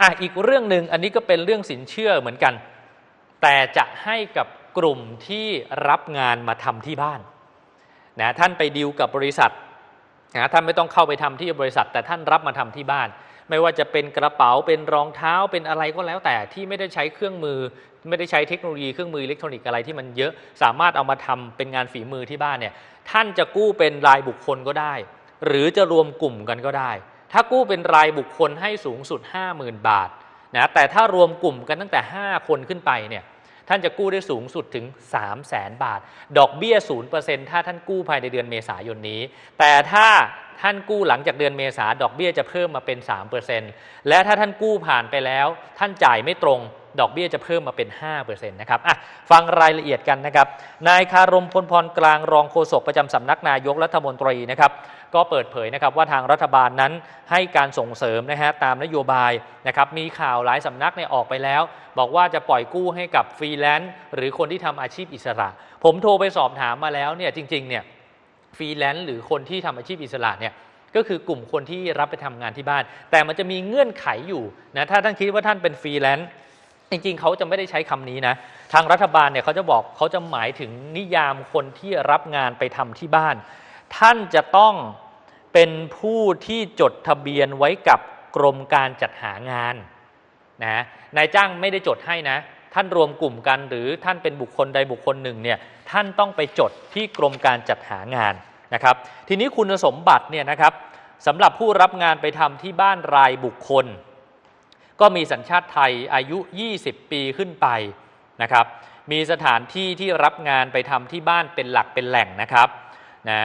อะอีกเรื่องหนึ่งอันนี้ก็เป็นเรื่องสินเชื่อเหมือนกัน แต่จะให้กับกลุ่มที่รับงานมาทำที่บ้านนะท่านไปดีลกับบริษัทนะท่านไม่ต้องเข้าไปทำที่บริษัท แต่ท่านรับมาทำที่บ้าน ไม่ว่าจะเป็นกระเป๋าเป็นรองเท้าเป็นอะไรก็แล้วแต่ที่ไม่ได้ใช้เครื่องมือ ไม่ได้ใช้เทคโนโลยีเครื่องมืออิเล็กทรอนิกส์อะไรที่มันเยอะสามารถเอามาทำเป็นงานฝีมือที่บ้านเนี่ยท่านจะกู้เป็นรายบุคคลก็ได้ หรือจะรวมกลุ่มกันก็ได้ ถ้ากู้เป็นรายบุคคลให้สูงสุด 50,000 บาทนะแต่ถ้ารวมกลุ่มกันตั้งแต่ 5 คนขึ้นไปเนี่ยท่านจะกู้ได้สูงสุดถึง 3 0 0แสนบาท ดอกเบี้ย 0%ถ้าท่านกู้ภายในเดือนเมษายนนี้ แต่ถ้าท่านกู้หลังจากเดือนเมษาดอกเบี้ยจะเพิ่มมาเป็น 3%และถ้าท่านกู้ผ่านไปแล้ว ท่านจ่ายไม่ตรง ดอกเบี้ยจะเพิ่มมาเป็น5%นะครับอะฟังรายละเอียดกันนะครับนายคารมพลพรกลางรองโฆษกประจำสำนักนายกรัฐมนตรีนะครับก็เปิดเผยนะครับว่าทางรัฐบาลนั้นให้การส่งเสริมนะฮะตามนโยบายนะครับมีข่าวหลายสำนักเนี่ยออกไปแล้ว บอกว่าจะปล่อยกู้ให้กับฟรีแลนซ์หรือคนที่ทำอาชีพอิสระ ผมโทรไปสอบถามมาแล้วเนี่ยจริงๆเนี่ยฟรีแลนซ์หรือคนที่ทำอาชีพอิสระเนี่ยก็คือกลุ่มคนที่รับไปทำงานที่บ้าน แต่มันจะมีเงื่อนไขอยู่นะถ้าท่านคิดว่าท่านเป็นฟรีแลนซ์ จริงๆ เขาจะไม่ได้ใช้คำนี้นะ ทางรัฐบาลเนี่ยเขาจะบอกเขาจะหมายถึงนิยามคนที่รับงานไปทำที่บ้าน ท่านจะต้องเป็นผู้ที่จดทะเบียนไว้กับกรมการจัดหางานนะนายจ้างไม่ได้จดให้นะ ท่านรวมกลุ่มกันหรือท่านเป็นบุคคลใดบุคคลหนึ่งเนี่ยท่านต้องไปจดที่กรมการจัดหางานนะครับ ทีนี้คุณสมบัติเนี่ยนะครับสำหรับผู้รับงานไปทำที่บ้านรายบุคคล ก็มีสัญชาติไทยอายุ 20 ปีขึ้นไปนะครับมีสถานที่ที่รับงานไปทำที่บ้านเป็นหลักเป็นแหล่งนะครับนะ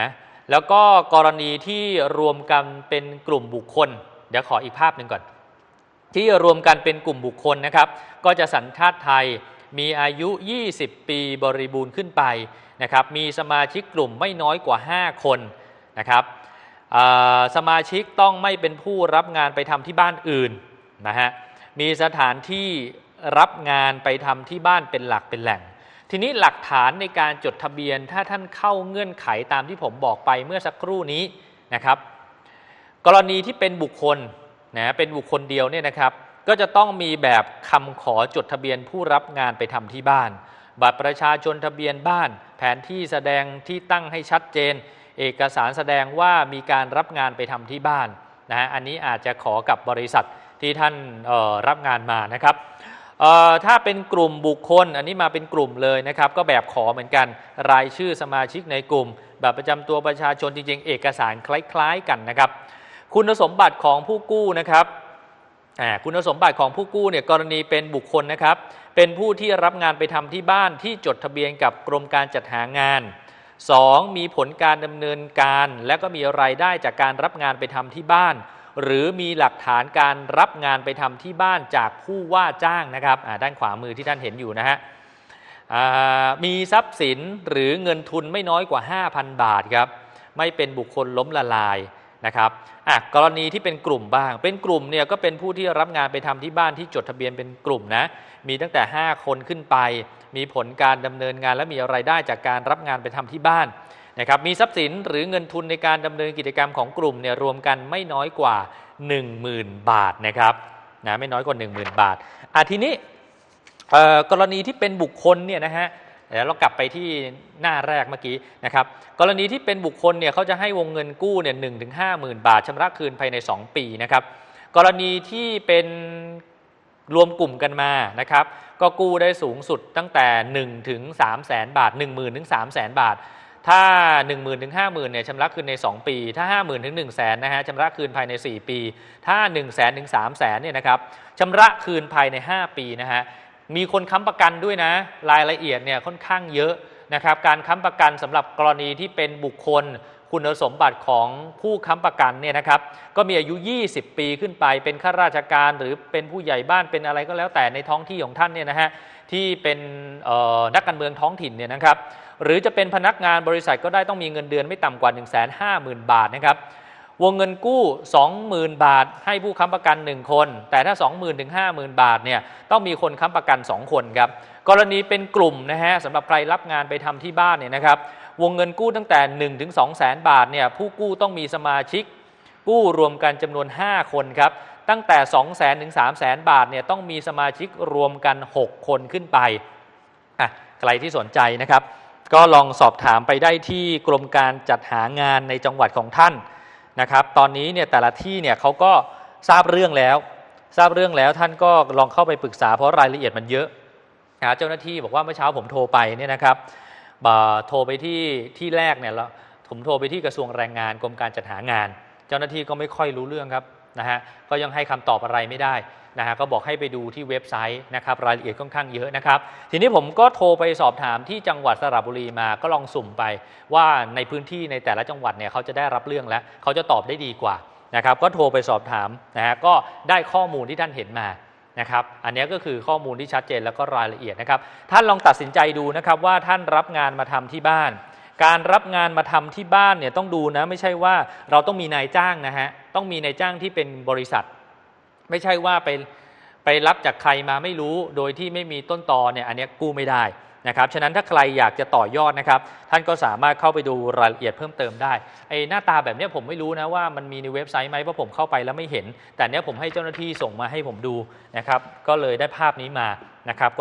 แล้วก็กรณีที่รวมกันเป็นกลุ่มบุคคล เดี๋ยวขออีกภาพหนึ่งก่อน ที่รวมกันเป็นกลุ่มบุคคลนะครับ ก็จะสัญชาติไทยมีอายุ 20 ปีบริบูรณ์ขึ้นไปนะครับมีสมาชิกกลุ่มไม่น้อยกว่า 5 คนนะครับสมาชิกต้องไม่เป็นผู้รับงานไปทำที่บ้านอื่นนะฮะ มีสถานที่รับงานไปทำที่บ้านเป็นหลักเป็นแหล่ง ทีนี้หลักฐานในการจดทะเบียนถ้าท่านเข้าเงื่อนไขตามที่ผมบอกไปเมื่อสักครู่นี้นะครับ กรณีที่เป็นบุคคลนะเป็นบุคคลเดียวเนี่ยนะครับ ก็จะต้องมีแบบคำขอจดทะเบียนผู้รับงานไปทำที่บ้าน บัตรประชาชนทะเบียนบ้าน แผนที่แสดงที่ตั้งให้ชัดเจน เอกสารแสดงว่ามีการรับงานไปทำที่บ้านนะฮะอันนี้อาจจะขอกับบริษัท ที่ท่านรับงานมานะครับถ้าเป็นกลุ่มบุคคล อันนี้มาเป็นกลุ่มเลยนะครับ ก็แบบขอเหมือนกันรายชื่อสมาชิกในกลุ่มแบบประจำตัวประชาชนจริงๆ เอกสารคล้าย ๆ กันนะครับ คุณสมบัติของผู้กู้นะครับคุณสมบัติของผู้กู้เนี่ยกรณีเป็นบุคคลนะครับ เป็นผู้ที่รับงานไปทำที่บ้านที่จดทะเบียนกับกรมการจัดหางาน 2. มีผลการดำเนินการ และก็มีรายได้จากการรับงานไปทำที่บ้าน หรือมีหลักฐานการรับงานไปทำที่บ้านจากผู้ว่าจ้างนะครับด้านขวามือที่ท่านเห็นอยู่นะฮะมีทรัพย์สินหรือเงินทุนไม่น้อยกว่า 5,000 บาทครับไม่เป็นบุคคลล้มละลายนะครับกรณีที่เป็นกลุ่มบ้าง เป็นกลุ่มเนี่ยก็เป็นผู้ที่รับงานไปทำที่บ้านที่จดทะเบียนเป็นกลุ่มนะมีตั้งแต่ 5 คนขึ้นไป มีผลการดำเนินงานและมีรายได้จากการรับงานไปทำที่บ้าน นะครับมีทรัพย์สินหรือเงินทุนในการดำเนินกิจกรรมของกลุ่มเนี่ยรวมกันไม่น้อยกว่า 10,000 บาทนะครับนะไม่น้อยกว่า 10,000 บาทอะทีนี้กรณีที่เป็นบุคคลเนี่ยนะฮะเดี๋ยวเรากลับไปที่หน้าแรกเมื่อกี้นะครับกรณีที่เป็นบุคคลเนี่ยเขาจะให้วงเงินกู้เนี่ยหนึ่งถึงห้าหมื่นบาทชำระคืนภายใน 2 ปีนะครับกรณีที่เป็นรวมกลุ่มกันมานะครับก็กู้ได้สูงสุดตั้งแต่ 1 ถึง3แสนบาท 1 0,000 ถึง3แสนบาท ถ้า 1 0,000ื่นถึงห้าหมื่นเนี่ยชำระคืนใน 2 ปี ถ้า 5 0,000 ถึง 1 0 0 0 0แสนนะฮะชำระคืนภายใน 4 ปี ถ้า 1 0 0 0 0แสนถึง 3 0 0แสนเนี่ยนะครับชำระคืนภายใน 5 ปีนะฮะ มีคนค้ำประกันด้วยนะ รายละเอียดเนี่ยค่อนข้างเยอะนะครับ การค้ำประกันสำหรับกรณีที่เป็นบุคคล คุณสมบัติของผู้ค้ำประกันเนี่ยนะครับ ก็มีอายุ 20 ปีขึ้นไป เป็นข้าราชการหรือเป็นผู้ใหญ่บ้านเป็นอะไรก็แล้วแต่ในท้องที่ของท่านเนี่ยนะฮะที่เป็นนักการเมืองท้องถิ่นเนี่ยนะครับ หรือจะเป็นพนักงานบริษัทก็ได้ต้องมีเงินเดือนไม่ต่ำกว่า 1 5 0 0 0 0 บาทนะครับวงเงินกู้ 20,000 บาท ให้ผู้ค้ำประกัน 1 คน แต่ถ้า 20,000ถึง50,000 บาทเนี่ยต้องมีคนค้ำประกัน 2 คนครับ กรณีเป็นกลุ่มนะฮะสำหรับใครรับงานไปทำที่บ้านเนี่ยนะครับ วงเงินกู้ตั้งแต่1ถึง2แสนบาทเนี่ยผู้กู้ต้องมีสมาชิก กู้รวมกันจำนวน 5 คนครับ ตั้งแต่ 2 0 0 0 0 0ถึง3 0 0 0 0 0บาทเนี่ยต้องมีสมาชิกรวมกัน 6 คนขึ้นไปอะใครที่สนใจนะครับ ก็ลองสอบถามไปได้ที่กรมการจัดหางานในจังหวัดของท่านนะครับ ตอนนี้เนี่ยแต่ละที่เนี่ยเขาก็ทราบเรื่องแล้ว ทราบเรื่องแล้วท่านก็ลองเข้าไปปรึกษาเพราะรายละเอียดมันเยอะนะเจ้าหน้าที่บอกว่าเมื่อเช้าผมโทรไปเนี่ยนะครับ โทรไปที่ที่แรกเนี่ยแล้วผมโทรไปที่กระทรวงแรงงานกรมการจัดหางาน เจ้าหน้าที่ก็ไม่ค่อยรู้เรื่องครับนะฮะก็ยังให้คำตอบอะไรไม่ได้นะฮะก็บอกให้ไปดูที่เว็บไซต์นะครับรายละเอียดค่อนข้างเยอะนะครับ ทีนี้ผมก็โทรไปสอบถามที่จังหวัดสระบุรีมาก็ลองสุ่มไป ว่าในพื้นที่ในแต่ละจังหวัดเนี่ยเขาจะได้รับเรื่องแล้วเขาจะตอบได้ดีกว่านะครับ ก็โทรไปสอบถามนะฮะก็ได้ข้อมูลที่ท่านเห็นมา นะครับอันนี้ก็คือข้อมูลที่ชัดเจนแล้วก็รายละเอียดนะครับ ท่านลองตัดสินใจดูนะครับว่าท่านรับงานมาทำที่บ้าน การรับงานมาทำที่บ้านเนี่ยต้องดูนะไม่ใช่ว่าเราต้องมีนายจ้างนะฮะต้องมีนายจ้างที่เป็นบริษัท ไม่ใช่ว่าไปไปรับจากใครมาไม่รู้โดยที่ไม่มีต้นตอเนี่ยอันนี้กู้ไม่ได้ นะครับฉะนั้นถ้าใครอยากจะต่อยอดนะครับ ท่านก็สามารถเข้าไปดูรายละเอียดเพิ่มเติมได้ไอ้หน้าตาแบบนี้ผมไม่รู้นะว่ามันมีในเว็บไซต์ไหมเพราะผมเข้าไปแล้วไม่เห็น แต่เนี้ยผมให้เจ้าหน้าที่ส่งมาให้ผมดูนะครับ ก็เลยได้ภาพนี้มานะครับ